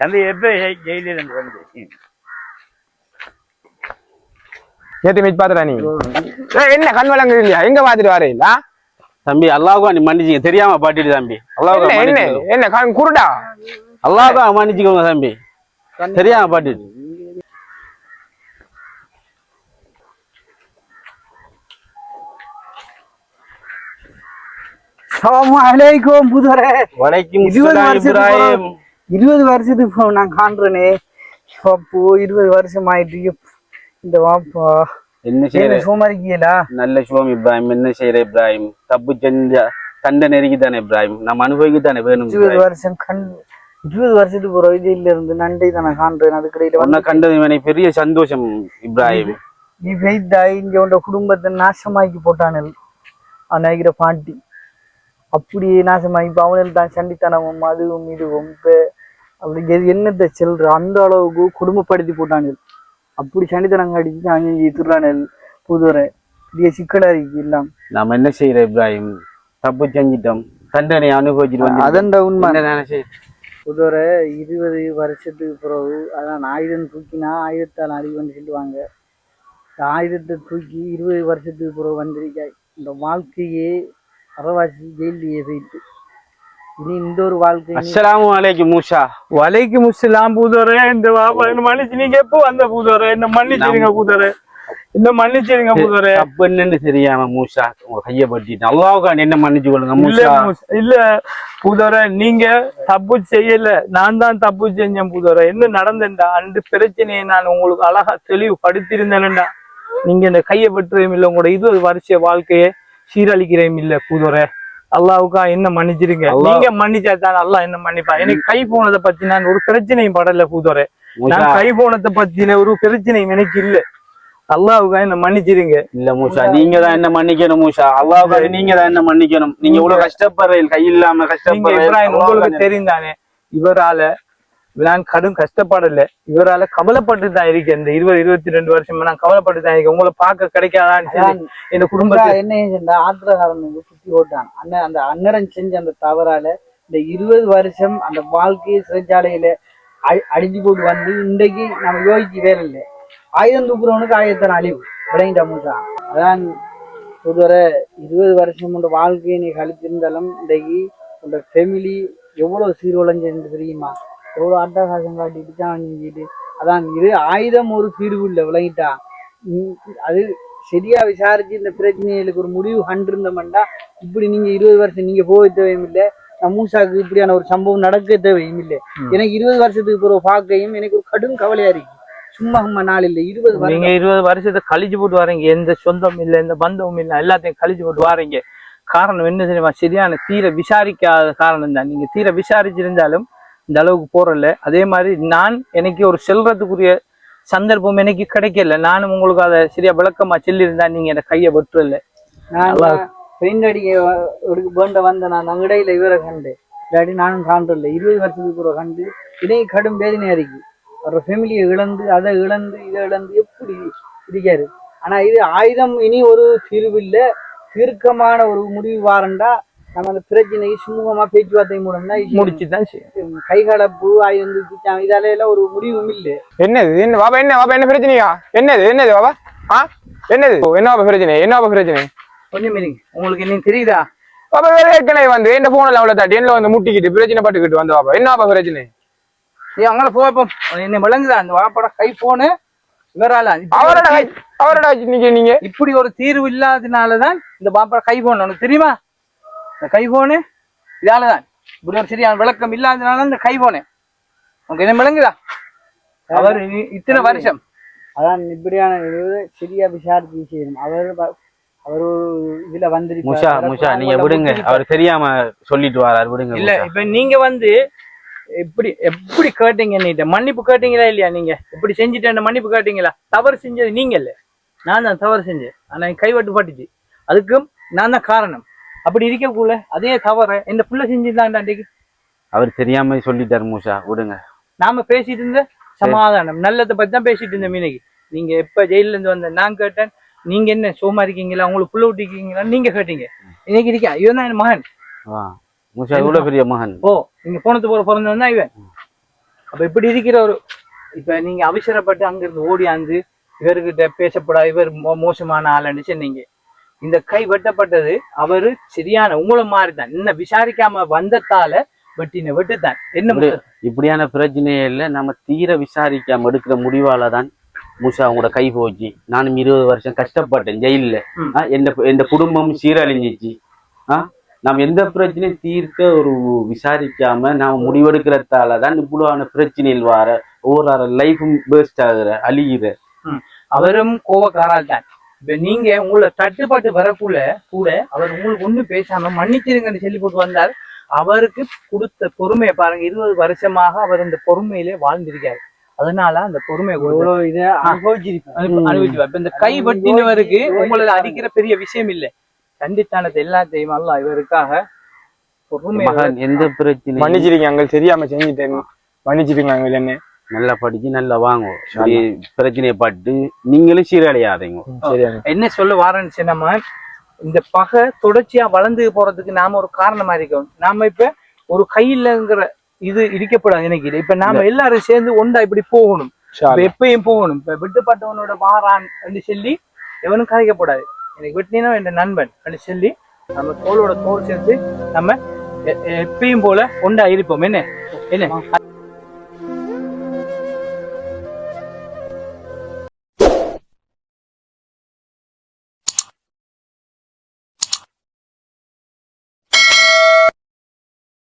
தம்பி எப்ப ஜெயில இருந்து வந்து நீ. என்ன கண் வழங்குது இல்லையா? எங்க பாத்துட்டு வரீங்களா தம்பி அல்லாவுக்கும் நீ மன்னிச்சிங்க தெரியாம பாட்டிட்டு தம்பி. என்ன அல்லாவுக்கும் என்ன மன்னிச்சுக்கோங்க. என்ன கண் குருடா? அல்லாவுக்கும் மன்னிச்சுக்கோங்க தம்பி. தெரியாம பாட்டிட்டு. அலைக்கும் புதுவரே வலைக்கும் இப்ராஹிம். இருபது வருஷத்துக்கு நான் காண்றேனே. அப்போ இருபது வருஷம் ஆயிட்டு இந்த வாப்பா. என்ன செய்யற சோமாரிக்கீங்களா? நல்ல சிவம் இப்ராஹிம் என்ன செய்யற இப்ராஹிம்? தப்பு செஞ்ச தண்டனை இருக்குதானே இப்ராஹிம்? நம்ம அனுபவிக்கத்தானே வேணும் இருபது. வருஷம் கண் இருபது வருஷத்துக்கு ஒரு ஜெயில இருந்து நண்டை தான் காண்றேன். அதுக்கடையில உன்னை கண்டது எனக்கு பெரிய சந்தோஷம் இப்ராஹிம். நீ வைத்தாய் இங்க உண்ட குடும்பத்தை நாசமாக்கி போட்டானல் அநாயகிற பாட்டி அப்படியே நாசமாக்கி இப்ப அவனில் தான் சண்டித்தனமும் அதுவும் இதுவும் இப்ப அப்படி என்னத்தை செல்ற அந்த அளவுக்கு குடும்பப்படுத்தி போட்டானல் அப்படி சண்டித்தனம் அடிச்சு அங்கே திருறானல் புதுவரை பெரிய சிக்கலா இருக்கு எல்லாம். நாம என்ன செய்யற இப்ராஹிம்? தப்பு செஞ்சிட்டோம். தண்டனை அனுபவிச்சுட்டு அதண்ட உண்மை. புதுவரை இருபது வருஷத்துக்கு பிறகு அதான் ஆயுதம் தூக்கினா ஆயுதத்தால் அறிவுன்னு சொல்லுவாங்க இந்த ஆயுதத்தை தூக்கி இருபது வருஷத்துக்கு பிறகு வந்திருக்காய். இந்த வாழ்க்கையே அறவாசி ஜெயிலியே போயிட்டு. இனி இந்த ஒரு வாழ்க்கை. அஸ்ஸலாமு அலைக்கும் மூஷா வலைக்கு முஸ்லாம் பூதோரே இந்த மன்னிச்சு நீங்க எப்போ வந்த பூதோரே? என்ன மன்னிச்சிருங்க பூதோரே? என்ன மன்னிச்சிருங்க பூதோரே? தப்பு என்னன்னு தெரியாம மூஷா உங்க கைய பட்டிட்டு அல்லாவுக்கா என்ன மன்னிச்சு கொள்ளுங்க மூஸ்- இல்ல பூதோரே நீங்க தப்பு செய்யல. நான் தான் தப்பு செஞ்சேன் பூதோரே. என்ன நடந்தேன்டா? அந்த பிரச்சனையை நான் உங்களுக்கு அழகா தெளிவுபடுத்தியிருந்தேன்டா நீங்க இந்த கையை பற்றுறையும் இல்ல உங்களோட இருபது வருஷ வாழ்க்கையை சீரழிக்கிறேன் இல்ல பூதோரே. அல்லாவுக்கா என்ன மன்னிச்சிருங்க? நீங்க மன்னிச்சா தான் அல்லாஹ் என்ன மன்னிப்பா எனக்கு கை போனதை பத்தி நான் ஒரு பிரச்சனையும் படல மூஷா நான் கை போனதை பத்தின ஒரு பிரச்சனையும் எனக்கு இல்ல. அல்லாவுக்கா என்ன மன்னிச்சிருங்க? இல்ல மூஷா நீங்க தான் என்ன மன்னிக்கணும் மூஷா அல்லாவுக்கா நீங்க தான் என்ன மன்னிக்கணும்? நீங்க இவ்வளவு கஷ்டப்படுறீங்க கை இல்லாம கஷ்டப்படுறீங்க. உங்களுக்கு தெரியும் தானே இவரால நான் கடும் கஷ்டப்படல. இவரால கவலைப்பட்டு தான் இருக்கேன். இந்த இருபது இருபத்தி ரெண்டு வருஷமா நான் கவலைப்பட்டு தான் இருக்கேன். உங்களை பார்க்க கிடைக்காதான்னு சொல்லி என் குடும்பத்தை என்ன செஞ்சா ஆத்திரகாரன் சுத்தி ஓட்டான். அண்ணன் அந்த அன்னரன் செஞ்ச அந்த தவறால இந்த இருபது வருஷம் அந்த வாழ்க்கையை சிறைச்சாலையில அழி- அழிஞ்சு போட்டு வந்து இன்றைக்கு நம்ம யோசிச்சு வேற இல்லை ஆயுதம் தூக்குறவனுக்கு ஆயுதத்தின் அழிவு. விளையிட்ட மூட்டா அதான் ஒருவரை இருபது வருஷம் உண்ட வாழ்க்கையை நீ கழித்திருந்தாலும் இன்றைக்கு உங்க ஃபேமிலி எவ்வளவு சீர்குலைஞ்சிருந்து தெரியுமா? எவ்வளவு அட்டகாசம் காட்டிட்டு தான் செஞ்சுட்டு அதான் இது ஆயுதம் ஒரு தீர்வு இல்லை விளங்கிட்டா. அது சரியா விசாரிச்சு இந்த பிரச்சனைகளுக்கு ஒரு முடிவு கண்டிருந்தோம்டா இப்படி நீங்க இருபது வருஷம் நீங்க போக தேவையும் இல்லை. மூசாக்கு இப்படியான ஒரு சம்பவம் நடக்க தேவையும் இல்லை. எனக்கு இருபது வருஷத்துக்கு பிறகு பார்க்கையும் எனக்கு ஒரு கடும் கவலையா இருக்கு. சும்மா சும்மா நாள் இல்லை இருபது நீங்க இருபது வருஷத்தை கழிச்சு போட்டு வரீங்க. எந்த சொந்தம் இல்ல எந்த பந்தமும் இல்ல எல்லாத்தையும் கழிச்சு போட்டு வாரீங்க. காரணம் என்ன தெரியுமா? சரியான தீர விசாரிக்காத காரணம் தான் நீங்க தீர விசாரிச்சிருந்தாலும் இந்த அளவுக்கு போறல அதே மாதிரி நான் எனக்கு ஒரு செல்றதுக்குரிய சந்தர்ப்பம் எனக்கு கிடைக்கல. நானும் உங்களுக்கு அதை சரியா விளக்கமா சொல்லியிருந்தா நீங்க என்ன கையை வெட்டுறல பெயிண்ட் அடிக்க வேண்ட வந்த நான் அங்கடையில இவரை கண்டு இல்லாட்டி நானும் காண்றல இருபது வருஷத்துக்கு பிறகு கண்டு இதே கடும் வேதனையா இருக்கு ஒரு ஃபேமிலியை இழந்து அதை இழந்து இதை இழந்து எப்படி இருக்காரு? ஆனா இது ஆயுதம் இனி ஒரு தீர்வு இல்ல. தீர்க்கமான ஒரு முடிவு வாரண்டா நம்ம அந்த பிரச்சனையை சுமூகமா பேச்சுவார்த்தை மூலம்னா முடிச்சுதான் கைகலப்பு தூக்கிட்டான் இதால எல்லாம் ஒரு முடிவும் இல்லை. என்னது? என்ன பாபா என்ன பாபா என்ன பிரச்சனையா? என்னது? என்னது பாபா ஆ? என்னது? ஓ, என்ன பாபா பிரச்சனை? என்ன பாபா பிரச்சனை? கொஞ்சம் இருங்க உங்களுக்கு என்ன தெரியுதா? பாபா வேற ஏற்கனவே வந்து என்ன போன்ல அவ்வளவு தாட்டி என்ன வந்து முட்டிக்கிட்டு பிரச்சனை பட்டுக்கிட்டு வந்து பாபா என்ன பாபா பிரச்சனை? நீ அங்கே போப்போம் என்ன விளங்குதா? அந்த வாப்பட கை போனு இவரால. அவரோட அவரோட நீங்க நீங்க? இப்படி ஒரு தீர்வு இல்லாதனாலதான் இந்த பாப்பா கை போன உனக்கு தெரியுமா? இந்த கை போனு இதாலதான். இப்படி ஒரு சரியான விளக்கம் இல்லாதனால இந்த கை போனேன் உனக்கு என்ன விளங்குதா? அவர் இத்தனை வருஷம். அதான் இப்படியான சரியா விசாரிச்சு செய்யணும். அவர் அவர் இதுல மூஷா மூஷா நீங்க விடுங்க. அவர் தெரியாம சொல்லிட்டு வராரு. விடுங்க இல்ல. இப்ப நீங்க வந்து எப்படி எப்படி கேட்டீங்க நீட்ட மன்னிப்பு கேட்டீங்களா இல்லையா நீங்க? இப்படி செஞ்சுட்டேன் மன்னிப்பு கேட்டீங்களா? தவறு செஞ்சது நீங்க இல்ல நான் தான் தவறு செஞ்சேன். ஆனா கைவட்டு பட்டுச்சு. அதுக்கும் நான் தான் காரணம். அப்படி இருக்கக்குள்ள அதே தவற இந்த புள்ள செஞ்சுதான் அன்றைக்கு. அவர் தெரியாம சொல்லிட்டாரு மூஷா விடுங்க. நாம பேசிட்டு இருந்த சமாதானம். நல்லதை பத்தி தான் பேசிட்டு இருந்தோம் மீனைக்கு நீங்க எப்ப ஜெயில இருந்து வந்த நான் கேட்டேன். நீங்க என்ன சோமா இருக்கீங்களா? உங்களுக்கு புள்ள விட்டிருக்கீங்களா நீங்க கேட்டீங்க. இன்னைக்கு இருக்கா? இவன் தான் என் மகன். மூஷா இவ்வளவு பெரிய மகன்? ஓ நீங்க போனது போற பிறந்தவன் தான் இவன். அப்ப இப்படி இருக்கிற ஒரு இப்ப நீங்க அவசரப்பட்டு அங்கிருந்து ஓடியாந்து இவர்கிட்ட பேசப்படாது இவர் மோசமான ஆளுன்னு சொன்னீங்க. இந்த கை வெட்டப்பட்டது அவரு சரியான உங்களை மாதிரி தான் இன்னும் விசாரிக்காம வந்ததால வெட்டின வெட்டுத்தான். என்ன இப்படி- இப்படியான பிரச்சனையே இல்லை. நம்ம தீர விசாரிக்காம எடுக்கிற முடிவால தான் முஷா அவங்களோட கை போச்சு. நானும் இருபது வருஷம் கஷ்டப்பட்டேன் ஜெயில்ல. எந்த எந்த குடும்பம் சீரழிஞ்சிச்சு. ஆ நம்ம எந்த பிரச்சனையும் தீர்க்க ஒரு விசாரிக்காம நாம முடிவெடுக்கிறதால தான் இவ்வளவான பிரச்சனையில் வர ஒவ்வொரு லைஃபும் வேஸ்ட் ஆகுற அழிகிற அவரும் கோவக்காரால் தான் இப்ப நீங்க உங்களை தட்டுப்பாட்டு வரக்குள்ள கூட அவர் உங்களுக்கு ஒண்ணும் பேசாம மன்னிச்சிருங்கன்னு சொல்லி போட்டு வந்தார் அவருக்கு கொடுத்த பொறுமையை பாருங்க. இருபது வருஷமாக அவர் இந்த பொறுமையிலே வாழ்ந்திருக்காரு. அதனால அந்த பொறுமையை அனுபவிச்சுவார். இப்ப இந்த கை வெட்டினவருக்கு உங்களை அடிக்கிற பெரிய விஷயம் இல்லை. சண்டித்தனத்தை எல்லாத்தையும் அல்ல இவருக்காக பொறுமை எந்த பிரச்சனையும் மன்னிச்சிருக்கீங்க அங்கிள் தெரியாம செஞ்சுட்டேன். மன்னிச்சிருக்கீங்க அங்கிள் என்ன நல்லா படிச்சு நல்லா வாங்குவோம். பிரச்சனையை பட்டு நீங்களும் சீரழியாதீங்க என்ன சொல்ல வாரன்னு நம்ம இந்த பகை தொடர்ச்சியா வளர்ந்து போறதுக்கு நாம ஒரு காரணமா இருக்கணும். நாம இப்ப ஒரு கையிலங்கிற இது இடிக்கப்படாது நினைக்கிறேன் இப்ப நாம எல்லாரும் சேர்ந்து ஒண்டா இப்படி போகணும். எப்பயும் போகணும். இப்ப விட்டுப்பட்டவனோட வாரான் என்று சொல்லி எவனும் கதைக்கப்படாது எனக்கு வெட்டினா என் நண்பன் என்று சொல்லி நம்ம தோளோட தோல் சேர்த்து நம்ம எப்பயும் போல ஒண்டா இருப்போம். என்ன? என்ன?